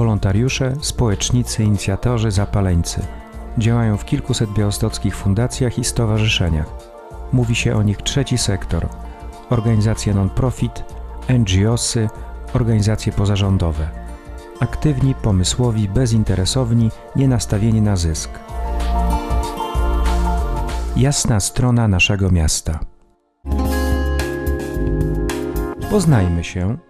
Wolontariusze, społecznicy, inicjatorzy, zapaleńcy. Działają w kilkuset białostockich fundacjach i stowarzyszeniach. Mówi się o nich trzeci sektor. Organizacje non-profit, NGOsy, organizacje pozarządowe. Aktywni, pomysłowi, bezinteresowni, nie nastawieni na zysk. Jasna strona naszego miasta. Poznajmy się.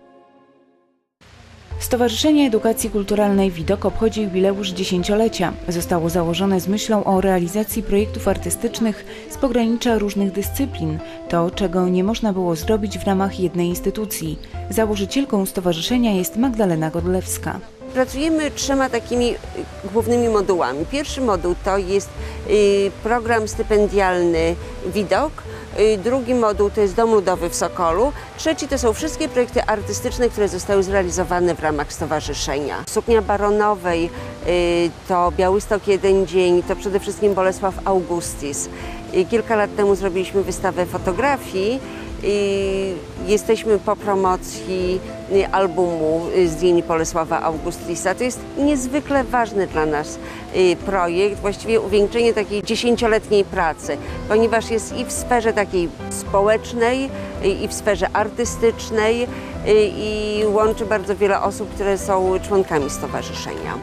Stowarzyszenie Edukacji Kulturalnej Widok obchodzi jubileusz dziesięciolecia. Zostało założone z myślą o realizacji projektów artystycznych z pogranicza różnych dyscyplin, to czego nie można było zrobić w ramach jednej instytucji. Założycielką stowarzyszenia jest Magdalena Godlewska. Pracujemy trzema takimi y, głównymi modułami. Pierwszy moduł to jest y, program stypendialny Widok. Y, Drugi moduł to jest Dom Ludowy w Sokolu. Trzeci to są wszystkie projekty artystyczne, które zostały zrealizowane w ramach stowarzyszenia. Suknia Baronowej y, to Białystok Jeden Dzień, to przede wszystkim Bolesław Augustis. Y, Kilka lat temu zrobiliśmy wystawę fotografii jesteśmy po promocji y, albumu y, zdjęć Bolesława Augustisa. To jest niezwykle ważny dla nas y, projekt, właściwie uwieńczenie takiej dziesięcioletniej pracy, ponieważ jest i w sferze takiej społecznej, i w sferze artystycznej i łączy bardzo wiele osób, które są członkami stowarzyszenia.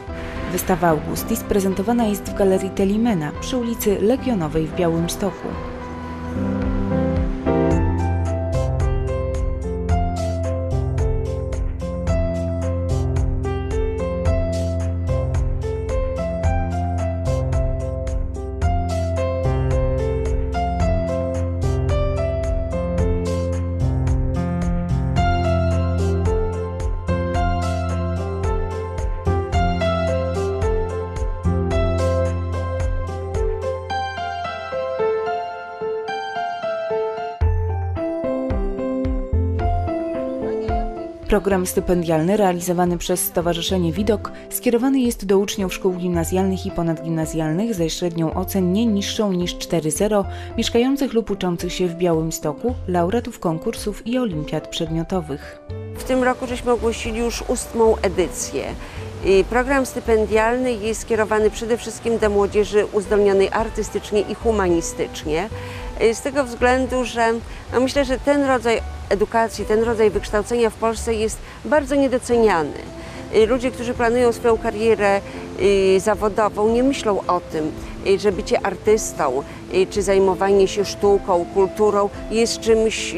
Wystawa Augustis prezentowana jest w Galerii Telimena przy ulicy Legionowej w Białymstoku. Program stypendialny realizowany przez Stowarzyszenie Widok skierowany jest do uczniów szkół gimnazjalnych i ponadgimnazjalnych ze średnią ocen nie niższą niż 4.0, mieszkających lub uczących się w Białymstoku, laureatów konkursów i olimpiad przedmiotowych. W tym roku żeśmy ogłosili już ósmą edycję. Program stypendialny jest skierowany przede wszystkim do młodzieży uzdolnionej artystycznie i humanistycznie. Z tego względu, że no myślę, że ten rodzaj edukacji, ten rodzaj wykształcenia w Polsce jest bardzo niedoceniany. Y, Ludzie, którzy planują swoją karierę y, zawodową, nie myślą o tym, y, że bycie artystą czy zajmowanie się sztuką, kulturą jest czymś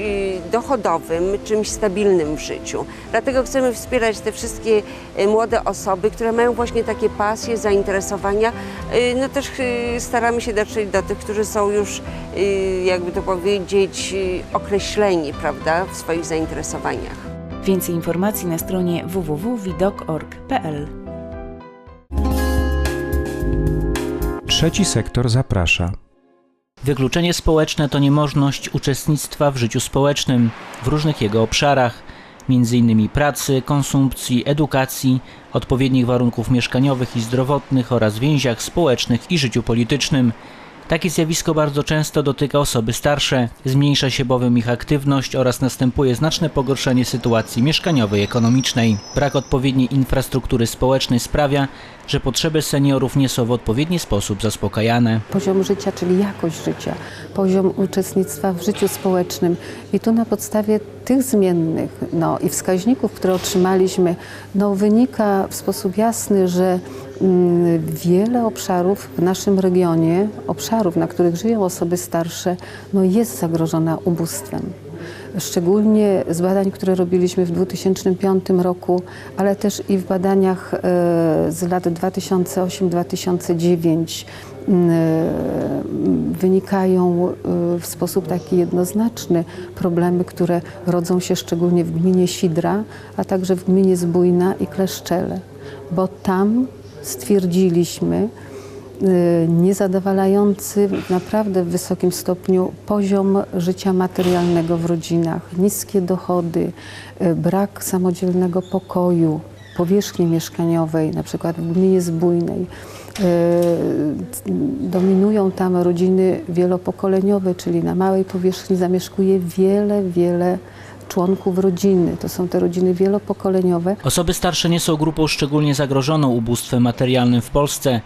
dochodowym, czymś stabilnym w życiu. Dlatego chcemy wspierać te wszystkie młode osoby, które mają właśnie takie pasje, zainteresowania. No też staramy się dotrzeć do tych, którzy są już, jakby to powiedzieć, określeni, prawda, w swoich zainteresowaniach. Więcej informacji na stronie www.widok.org.pl. Trzeci sektor zaprasza. Wykluczenie społeczne to niemożność uczestnictwa w życiu społecznym w różnych jego obszarach, m.in. pracy, konsumpcji, edukacji, odpowiednich warunków mieszkaniowych i zdrowotnych oraz więziach społecznych i życiu politycznym. Takie zjawisko bardzo często dotyka osoby starsze, zmniejsza się bowiem ich aktywność oraz następuje znaczne pogorszenie sytuacji mieszkaniowej ekonomicznej. Brak odpowiedniej infrastruktury społecznej sprawia, że potrzeby seniorów nie są w odpowiedni sposób zaspokajane. poziom życia, czyli jakość życia, poziom uczestnictwa w życiu społecznym. I tu na podstawie tych zmiennych no, i wskaźników, które otrzymaliśmy, no, wynika w sposób jasny, że wiele obszarów w naszym regionie, obszarów, na których żyją osoby starsze, no, jest zagrożona ubóstwem. Szczególnie z badań, które robiliśmy w 2005 roku, ale też i w badaniach e, z lat 2008-2009 m, e, wynikają e, w sposób taki jednoznaczny problemy, które rodzą się szczególnie w gminie Sidra, a także w gminie Zbójna i Kleszczele, bo tam stwierdziliśmy, y, niezadowalający w naprawdę wysokim stopniu poziom życia materialnego w rodzinach, niskie dochody, y, brak samodzielnego pokoju, powierzchni mieszkaniowej, na przykład w gminie Zbójnej. Y, Dominują tam rodziny wielopokoleniowe, czyli na małej powierzchni zamieszkuje wiele, wiele członków rodziny. To są te rodziny wielopokoleniowe. Osoby starsze nie są grupą szczególnie zagrożoną ubóstwem materialnym w Polsce.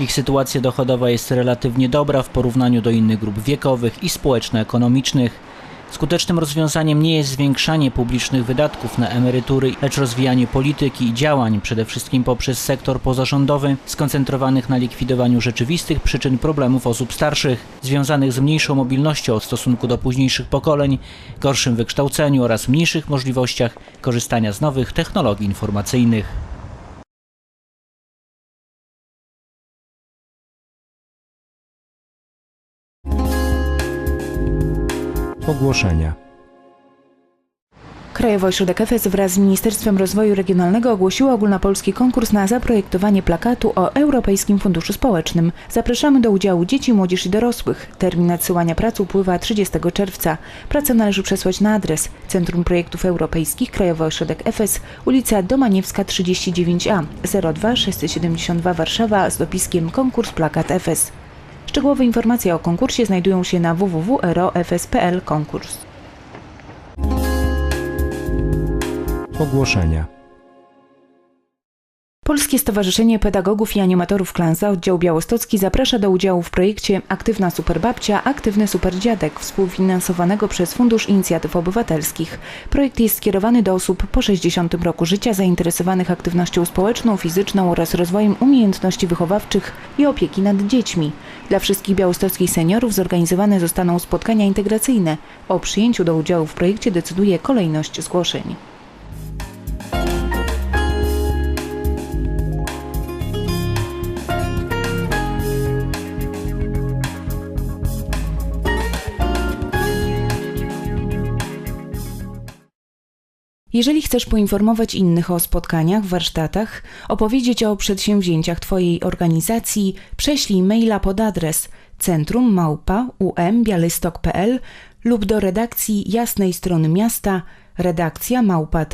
Ich sytuacja dochodowa jest relatywnie dobra w porównaniu do innych grup wiekowych i społeczno-ekonomicznych. Skutecznym rozwiązaniem nie jest zwiększanie publicznych wydatków na emerytury, lecz rozwijanie polityki i działań, przede wszystkim poprzez sektor pozarządowy, skoncentrowanych na likwidowaniu rzeczywistych przyczyn problemów osób starszych, związanych z mniejszą mobilnością w stosunku do późniejszych pokoleń, gorszym wykształceniu oraz mniejszych możliwościach korzystania z nowych technologii informacyjnych. Ogłoszenia. Krajowy Ośrodek EFES wraz z Ministerstwem Rozwoju Regionalnego ogłosiło ogólnopolski konkurs na zaprojektowanie plakatu o Europejskim Funduszu Społecznym. Zapraszamy do udziału dzieci, młodzież i dorosłych. Termin nadsyłania prac upływa 30 czerwca. Pracę należy przesłać na adres Centrum Projektów Europejskich Krajowy Ośrodek EFES, ulica Domaniewska 39A 02 672 Warszawa z dopiskiem konkurs plakat EFES. Szczegółowe informacje o konkursie znajdują się na www.ero.fs.pl konkurs. Ogłoszenia. Polskie Stowarzyszenie Pedagogów i Animatorów Klanza oddział białostocki zaprasza do udziału w projekcie Aktywna Superbabcia, Aktywny Superdziadek współfinansowanego przez Fundusz Inicjatyw Obywatelskich. Projekt jest skierowany do osób po 60 roku życia zainteresowanych aktywnością społeczną, fizyczną oraz rozwojem umiejętności wychowawczych i opieki nad dziećmi. Dla wszystkich białostockich seniorów zorganizowane zostaną spotkania integracyjne. O przyjęciu do udziału w projekcie decyduje kolejność zgłoszeń. Jeżeli chcesz poinformować innych o spotkaniach, warsztatach, opowiedzieć o przedsięwzięciach Twojej organizacji, prześlij maila pod adres centrum lub do redakcji Jasnej Strony Miasta, redakcja małpa.